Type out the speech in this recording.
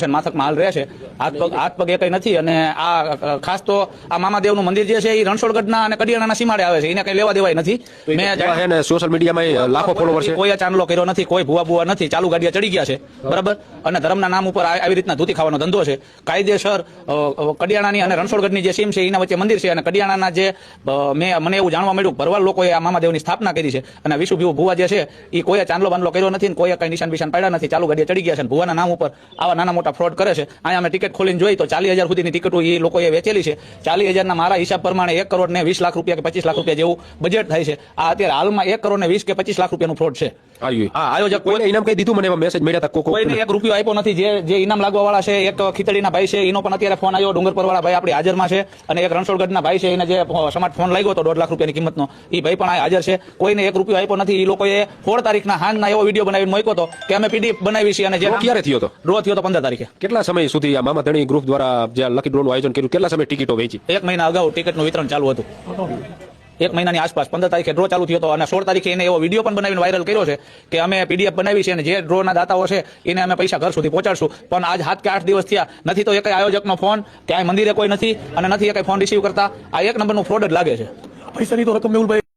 છે માથક માલ રહે છે. હાથ પગ હાથ પગ કઈ નથી અને આ ખાસ તો આ મામાદેવનું મંદિર જે છે એ રણછોડગઢના અને કડિયાણાના સીમાડે આવે છે. એને કઈ લેવા દેવાય નથી. મેં સોશિયલ મીડિયામાં લાખો ફોલોવર છે. કોઈ ચાંદલો કર્યો નથી કોઈ ભૂવા ભૂવા નથી. ચાલુ ગાડીયા ચડી ગયા છે. બરાબર. અને ધર્મના નામ ઉપર આવી રીતના ધૂતી ખાવાનો ધંધો છે. કાયદેસર કડિયાણાની અને રણછોડગઢની જે સીમ છે એના વચ્ચે મંદિર છે અને કડિયાણાના જે મેં મને એવું જાણવા મળ્યું ભરવાલ ભરવાડ લોકોએ આ મામાદેવની સ્થાપના કરી છે. અને વિશુ ભીવું ભૂવા જે છે એ કોઈ ચાંદલો બાંધલો કર્યો નથી કોઈ કઈ નિશાન બિશાન પાડ્યા નથી. ચાલુ ગાડીએ ચડી ગયા છે અને ભૂવાના નામ ઉપર આવા નાના મોટા ફ્રોડ કરે છે. અહીંયા અમે ટિકિટ ખોલીને જોઈ તો ચાલીસ હજાર સુધીની ટિકિટો એ લોકોએ વેચેલી છે. ચાલીસ હજારના મારા હિસાબ પ્રમાણે એક કરોડ ને વીસ લાખ રૂપિયા કે પચીસ લાખ રૂપિયા જેવું બજેટ થાય છે. આ અત્યારે હાલમાં એક કરોડ ને વીસ કે પચીસ લાખ રૂપિયાનું ફ્રોડ છે. આયોજક કોઈ કોઈને ઇનામ કઈ દીધું મને મેસેજ મળ્યા હતા કોઈને એક રૂપિયો આપ્યો નથી. જે જે ઇનામ લાગવા વાળા છે એક ખીચડીના ભાઈ છે એનો પણ અત્યારે ફોન આવ્યો. ડુંગરપર વાળા ભાઈ આપણી હાજરમાં છે અને એક રણછોડગઢના ભાઈ છે એને જે સ્માર્ટ ફોન લાગ્યો હતો દોઢ લાખ રૂપિયાની કિંમતનો એ ભાઈ પણ આ હાજર છે. કોઈને એક રૂપિયો આપ્યો નથી. એ લોકોએ સોળ તારીખના હાંજના એવો વીડિયો બનાવીને મૂક્યો હતો કે અમે પીડીએફ બનાવી છે અને જે ક્યારે થયો હતો? ડ્રો થયો તો પંદર તારીખે. કેટલા સમય સુધી આ મામા ધણી ગ્રુપ દ્વારા જે લકી ડ્રોનું આયોજન કર્યું? કેટલા સમય ટિકિટો વેચી? એક મહિના અગાઉ ટિકિટનું વિતરણ ચાલુ હતું. એક મહિનાની આસપાસ પંદર તારીખે ડ્રો ચાલુ થયો હતો અને સોળ તારીખે એને એવો વીડિયો પણ બનાવીને વાયરલ કર્યો છે કે અમે પીડીએફ બનાવી છે અને જે ડ્રોના દાતાઓ છે એને અમે પૈસા ઘર સુધી પહોંચાડશું. પણ આજ હાથ કે આઠ દિવસ થયા. નથી તો એક આયોજકનો ફોન ક્યાંય મંદિરે કોઈ નથી અને નથી એ કઈ ફોન રિસીવ કરતા. આ એક નંબરનું ફ્રોડ જ લાગે છે. પૈસાની તો રકમ મેહુલભાઈ.